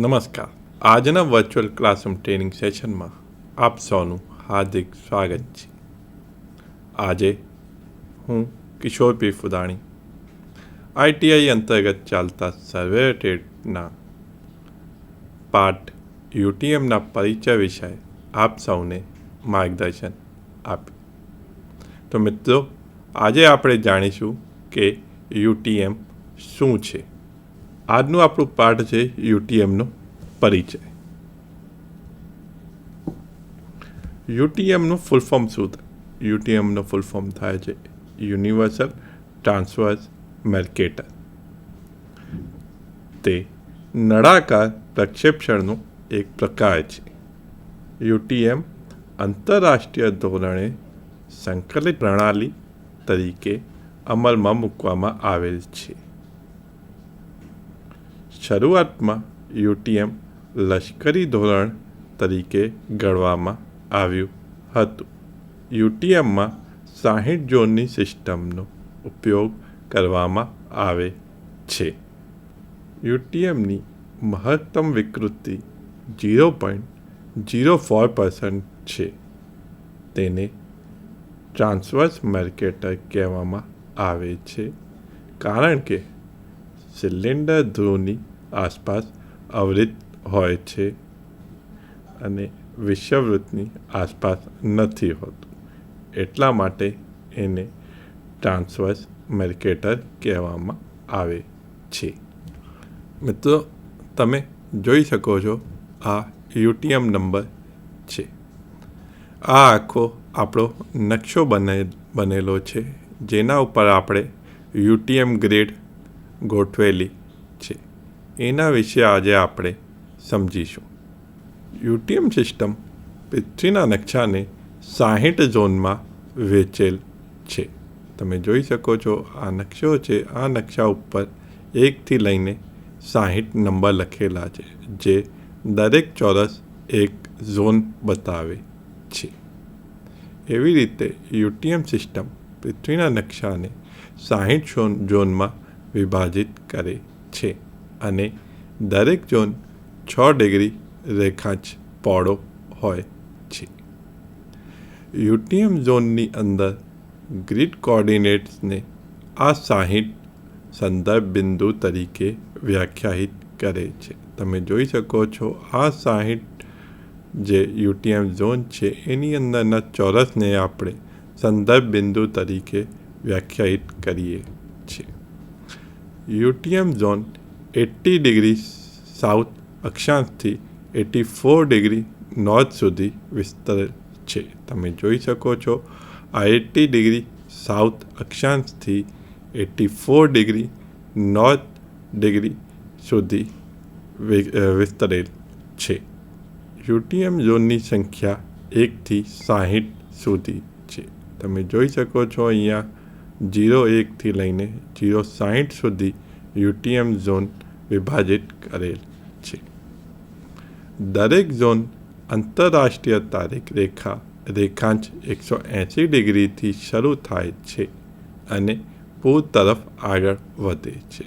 નમસ્કાર. આજના virtual classroom training સેશનમાં આપ સૌનું હાર્દિક સ્વાગત છે. આજે હું કિશોર પી. ફુદાણી આઈટીઆઈ અંતર્ગત ચાલતા સર્વે ટેટના પાર્ટ યુટીએમના પરિચય વિષય આપ સૌને માર્ગદર્શન આપ્યું તો મિત્રો, આજે આપણે જાણીશું કે યુટીએમ શું છે. આજનું આપણું પાઠ છે યુટીએમનો પરિચય. યુટીએમનું ફૂલ ફોર્મ શું થાય યુટીએમનું ફૂલ ફોર્મ થાય છે યુનિવર્સલ ટ્રાન્સફર્સ મેર્કેટર તે નળાકાર પ્રક્ષેપણનો એક પ્રકાર છે. યુટીએમ આંતરરાષ્ટ્રીય ધોરણે સંકલિત પ્રણાલી તરીકે અમલમાં મૂકવામાં આવેલ છે. શરૂઆતમાં યુટીએમ લશ્કરી ધોરણ તરીકે ગણવામાં આવ્યું હતું. યુટીએમમાં સાહીઠ ઝોનની સિસ્ટમનો ઉપયોગ કરવામાં આવે છે. યુટીએમની મહત્તમ વિકૃતિ zero point zero four percent છે. તેને ટ્રાન્સવર્સ માર્કેટર કહેવામાં આવે છે. કારણ કે સિલિન્ડર ધ્રુવની આસપાસ અવરિત હોય છે અને વિષવવૃત્તની આસપાસ નથી હોતું. એટલા માટે એને ટ્રાન્સવર્સ મેર્કેટર કહેવામાં આવે છે. મિત્રો, તમે જોઈ શકો છો આ યુટીએમ નંબર છે. આ આખો આપણો નકશો બને, બનેલો છે, જેના ઉપર આપણે યુટીએમ ગ્રેડ ગોઠવેલી એના વિશે આજે આપણે સમજીશું. યુટીએમ સિસ્ટમ પૃથ્વીના નકશાને સાહીઠ ઝોનમાં વેચેલ છે. તમે જોઈ શકો છો, આ નકશો છે, આ નકશા ઉપર એકથી લઈને સાહીઠ નંબર લખેલા છે, જે દરેક ચોરસ એક ઝોન બતાવે છે. એવી રીતે યુટીએમ સિસ્ટમ પૃથ્વીના નકશાને સાહીઠ ઝોનમાં વિભાજિત કરે છે. અને દરેક ઝોન છ ડિગ્રી રેખાંશ પહોળો હોય છે. યુટીએમ ઝોનની અંદર ગ્રીડ કોઓર્ડિનેટ્સને આ સાહીઠ સંદર્ભ બિંદુ તરીકે વ્યાખ્યાયિત કરે છે. તમે જોઈ શકો છો આ સાહીઠ જે યુટીએમ ઝોન છે, એની અંદરના ચોરસને આપણે સંદર્ભ બિંદુ તરીકે વ્યાખ્યાયિત કરીએ છીએ. UTM zone eighty degree south અક્ષાંશથી eighty four degree north સુધી વિસ્તરેલ છે. તમે જોઈ શકો છો, આ eighty degree south અક્ષાંશથી eighty four degree north degree સુધી વિસ્તરેલ છે. યુટીએમ ઝોનની સંખ્યા એકથી સાહીઠ સુધી છે. તમે જોઈ શકો છો અહીંયા જીરો એકથી લઈને જીરો સાહીઠ સુધી યુટીએમ ઝોન વિભાજિત કરેલ છે. દરેક ઝોન આંતરરાષ્ટ્રીય તારીખ રેખા, રેખાંશ એકસો એંસી ડિગ્રીથી શરૂ થાય છે અને પૂર તરફ આગળ વધે છે.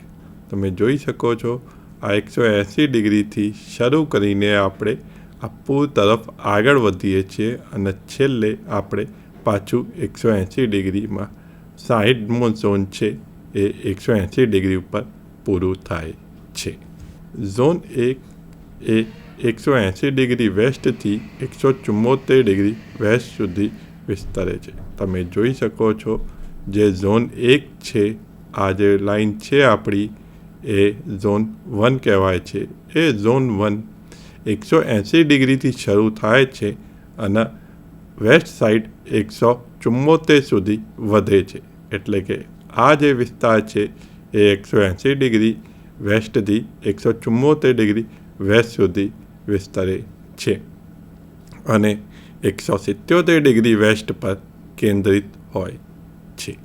તમે જોઈ શકો છો, આ એકસો એંસી ડિગ્રીથી શરૂ કરીને આપણે આ પૂર તરફ આગળ વધીએ છીએ અને છેલ્લે આપણે પાછું એકસો એંસી ડિગ્રીમાં સાહીઠમો ઝોન છે. એ એકસો એંસી ડિગ્રી ઉપર પૂરું થાય છે. ઝોન એક એ એકસો એંસી ડિગ્રી વેસ્ટથી એકસો ચુમ્મોતેર ડિગ્રી વેસ્ટ સુધી વિસ્તરે છે. તમે જોઈ શકો છો જે ઝોન એક છે, આ જે લાઈન છે આપણી, એ ઝોન વન કહેવાય છે. એ ઝોન વન એકસો એંસી ડિગ્રીથી શરૂ થાય છે અને વેસ્ટ સાઇડ એકસો ચુમ્મોતેર સુધી વધે છે. એટલે કે આ જે વિસ્તાર છે એ એકસો એંસી ડિગ્રી વેસ્ટથી એકસો ચુમ્મોતેર ડિગ્રી વેસ્ટ સુધી વિસ્તરે છે અને એકસો સિત્યોતેર ડિગ્રી વેસ્ટ પર કેન્દ્રિત હોય છે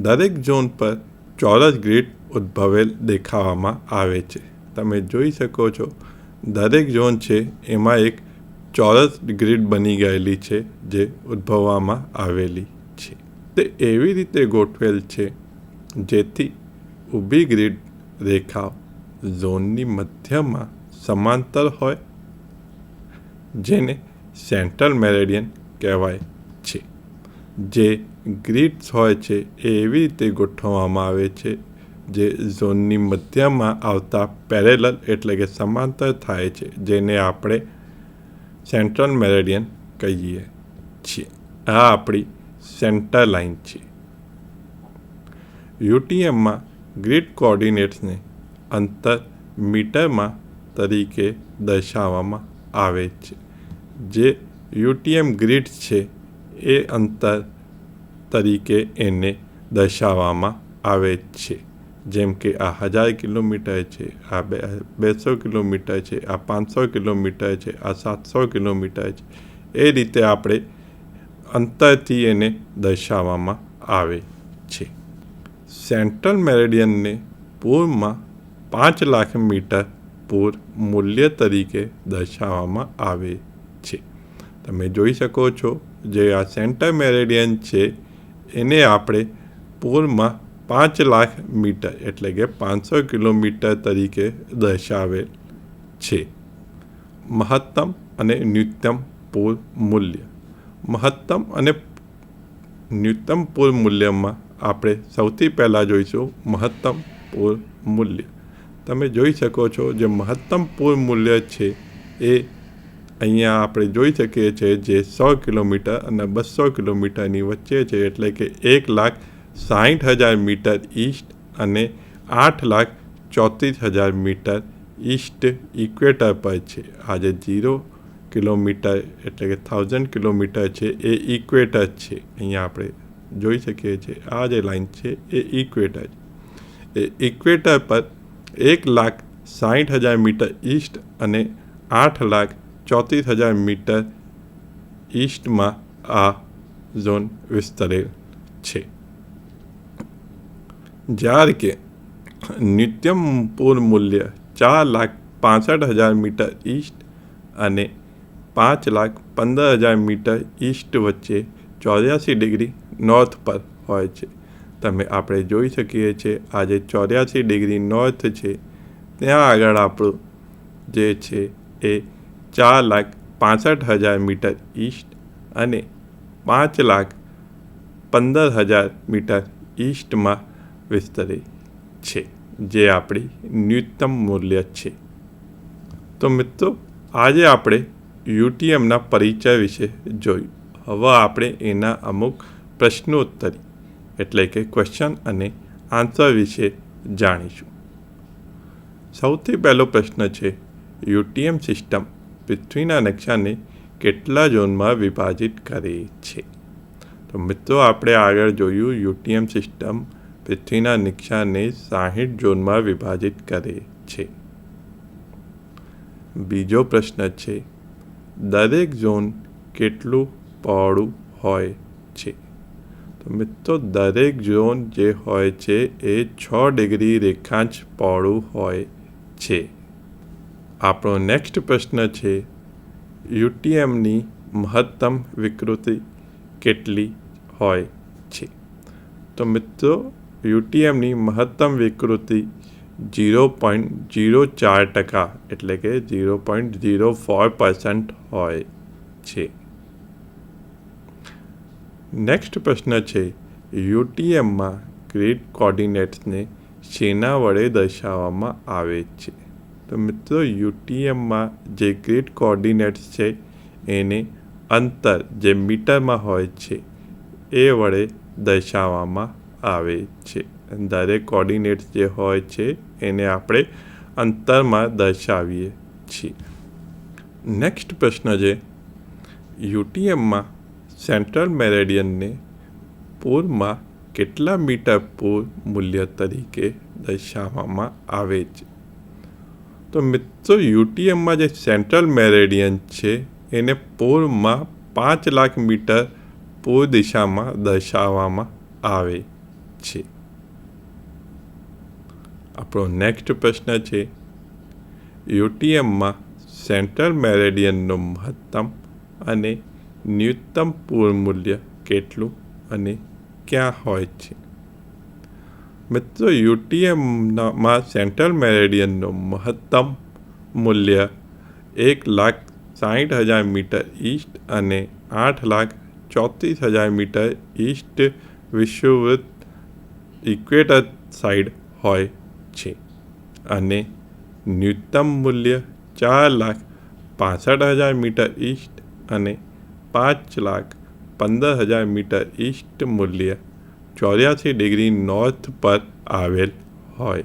દરેક ઝોન પર ચોરસ ગ્રીડ ઉદ્ભવેલ દેખાવામાં આવે છે તમે જોઈ શકો છો દરેક ઝોન છે એમાં એક ચોરસ ગ્રીડ બની ગયેલી છે જે ઉદ્ભવવામાં આવેલી તે એવી રીતે ગોઠવેલ છે, જેથી ઊભી ગ્રીડ રેખાઓ ઝોનની મધ્યમાં સમાંતર હોય, જેને સેન્ટ્રલ મેરેડિયન કહેવાય છે. જે ગ્રીડ્સ હોય છે, એ એવી રીતે ગોઠવવામાં આવે છે, જે ઝોનની મધ્યમાં આવતા પેરેલલ એટલે કે સમાંતર થાય છે, જેને આપણે સેન્ટ્રલ મેરેડિયન કહીએ છીએ. આ આપણી સેન્ટર લાઇન છે. યુટીએમમાં ગ્રીડ કોઓર્ડિનેટ્સને અંતર મીટરમાં તરીકે દર્શાવવામાં આવે છે. જે યુટીએમ ગ્રીડ છે એ અંતર તરીકે એને દર્શાવવામાં આવે છે. જેમ કે આ હજાર કિલોમીટર છે, આ બે બેસો કિલોમીટર છે, આ પાંચસો કિલોમીટર છે, આ સાતસો કિલોમીટર છે. એ રીતે આપણે અંતરથી એને દર્શાવવામાં આવે છે. સેન્ટ્રલ મેરેડિયનને પૂરમાં પાંચ લાખ મીટર પૂર મૂલ્ય તરીકે દર્શાવવામાં આવે છે. તમે જોઈ શકો છો જે આ સેન્ટર મેરેડિયન છે, એને આપણે પૂરમાં પાંચ લાખ મીટર એટલે કે પાંચસો કિલોમીટર તરીકે દર્શાવેલ છે. મહત્તમ અને ન્યૂનતમ પૂર મૂલ્ય. મહત્તમ અને ન્યૂનતમ પૂર મૂલ્યમાં આપણે સૌથી પહેલાં જોઈશું મહત્તમ પૂર મૂલ્ય. તમે જોઈ શકો છો જે મહત્તમ પૂર મૂલ્ય છે એ અહીંયા આપણે જોઈ શકીએ છીએ જે સો કિલોમીટર અને બસો કિલોમીટરની વચ્ચે છે, એટલે કે એક લાખ સાઠ હજાર મીટર ઈસ્ટ અને આઠ લાખ ચોત્રીસ હજાર મીટર ઈસ્ટ ઇક્વેટર પર છે. આજે ઝીરો કિલોમીટર એટલે કે થાઉઝન્ડ કિલોમીટર છે, એ ઇક્વેટર છે. અહીંયા આપણે જોઈ શકીએ છીએ, આ જે લાઈન છે, એ ઇક્વેટર એ ઇક્વેટર પર એક લાખ સાઠ હજાર મીટર ઈસ્ટ અને આઠ લાખ ચોત્રીસ હજાર મીટર ઈસ્ટમાં આ ઝોન વિસ્તરેલ છે. જ્યારે કે નિત્યમ પૂર મૂલ્ય ચાર લાખ પાસઠ હજાર મીટર ઈસ્ટ અને પાંચ લાખ પંદર હજાર મીટર ઈસ્ટ વચ્ચે ચોર્યાસી ડિગ્રી નોર્થ પર હોય છે. તમે આપણે જોઈ શકીએ છીએ આજે ચોર્યાસી ડિગ્રી નોર્થ છે. ત્યાં આગળ આપણું જે છે એ ચાર લાખ પાસઠ હજાર મીટર ઈસ્ટ અને પાંચ લાખ પંદર હજાર મીટર ઈસ્ટમાં વિસ્તરે છે, જે આપણી ન્યૂનતમ મૂલ્ય છે. તો મિત્રો, આજે આપણે યુટીએમના પરિચય વિશે જોયું. હવે આપણે એના અમુક પ્રશ્નોત્તરી, એટલે કે ક્વેશ્ચન અને આન્સર વિશે જાણીશું. સૌથી પહેલો પ્રશ્ન છે યુટીએમ સિસ્ટમ પૃથ્વીના નકશાને કેટલા ઝોનમાં વિભાજિત કરે છે? તો મિત્રો, આપણે આગળ જોયું યુટીએમ સિસ્ટમ પૃથ્વીના નકશાને સાહીઠ ઝોનમાં વિભાજિત કરે છે. બીજો પ્રશ્ન છે દરેક ઝોન કેટલું પહોળું હોય છે? તો મિત્રો, દરેક ઝોન જે હોય છે એ છ ડિગ્રી રેખાંશ પહોળું હોય છે. આપણો નેક્સ્ટ પ્રશ્ન છે યુટીએમની મહત્તમ વિકૃતિ કેટલી હોય છે? તો મિત્રો યુટીએમની મહત્તમ વિકૃતિ ઝીરો પોઈન્ટ જીરો ચાર ટકા એટલે કે zero point zero four percent હોય છે. નેક્સ્ટ પ્રશ્ન છે યુટીએમમાં ગ્રીડ કોર્ડિનેટ્સને શેના વડે દર્શાવવામાં આવે છે? તો મિત્રો યુટીએમમાં જે ગ્રીડ કોર્ડિનેટ્સ છે, એને અંતર જે મીટરમાં હોય છે, એ વડે દર્શાવવામાં આવે છે. દરેક કોર્ડિનેટ્સ જે હોય છે એને આપણે અંતરમાં દર્શાવીએ છીએ. નેક્સ્ટ પ્રશ્ન છે યુટીએમમાં સેન્ટ્રલ મેરેડિયનને પૂરમાં કેટલા મીટર પૂર મૂલ્ય તરીકે દર્શાવવામાં આવે છે? તો મિત્રો યુટીએમમાં જે સેન્ટ્રલ મેરેડિયન છે, એને પૂરમાં પાંચ લાખ મીટર પૂર દિશામાં દર્શાવવામાં આવે છે. આપણો નેક્સ્ટ પ્રશ્ન છે યુટીએમમાં સેન્ટ્રલ મેરેડિયનનું મહત્તમ અને ન્યૂનતમ પૂર મૂલ્ય કેટલું અને ક્યાં હોય છે? મિત્રો યુટીએમમાં સેન્ટ્રલ મેરેડિયનનું મહત્તમ મૂલ્ય એક લાખ સાઠ હજાર મીટર ઈસ્ટ અને આઠ લાખ ચોત્રીસ હજાર મીટર ઈસ્ટ વિશ્વવૃત્ત ઇક્વેટર સાઈડ હોય છે અને ન્યૂનતમ મૂલ્ય ચાર લાખ પાસઠ હજાર મીટર ઈસ્ટ અને પાંચ લાખ પંદર હજાર મીટર ઈસ્ટ મૂલ્ય ચોર્યાસી ડિગ્રી નોર્થ પર આવેલ હોય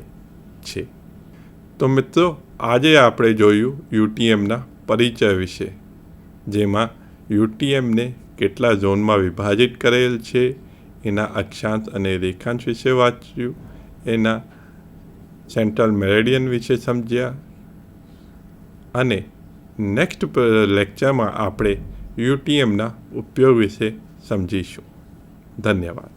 છે. તો મિત્રો, આજે આપણે જોયું યુટીએમના પરિચય વિશે, જેમાં યુટીએમને કેટલા ઝોનમાં વિભાજિત કરેલ છે, એના અક્ષાંશ અને રેખાંશ વિશે વાંચ્યું, એના સેન્ટ્રલ મેરેડિયન વિશે સમજ્યા. અને નેક્સ્ટ લેક્ચરમાં આપણે યુટીએમના ઉપયોગ વિશે સમજીશું. ધન્યવાદ.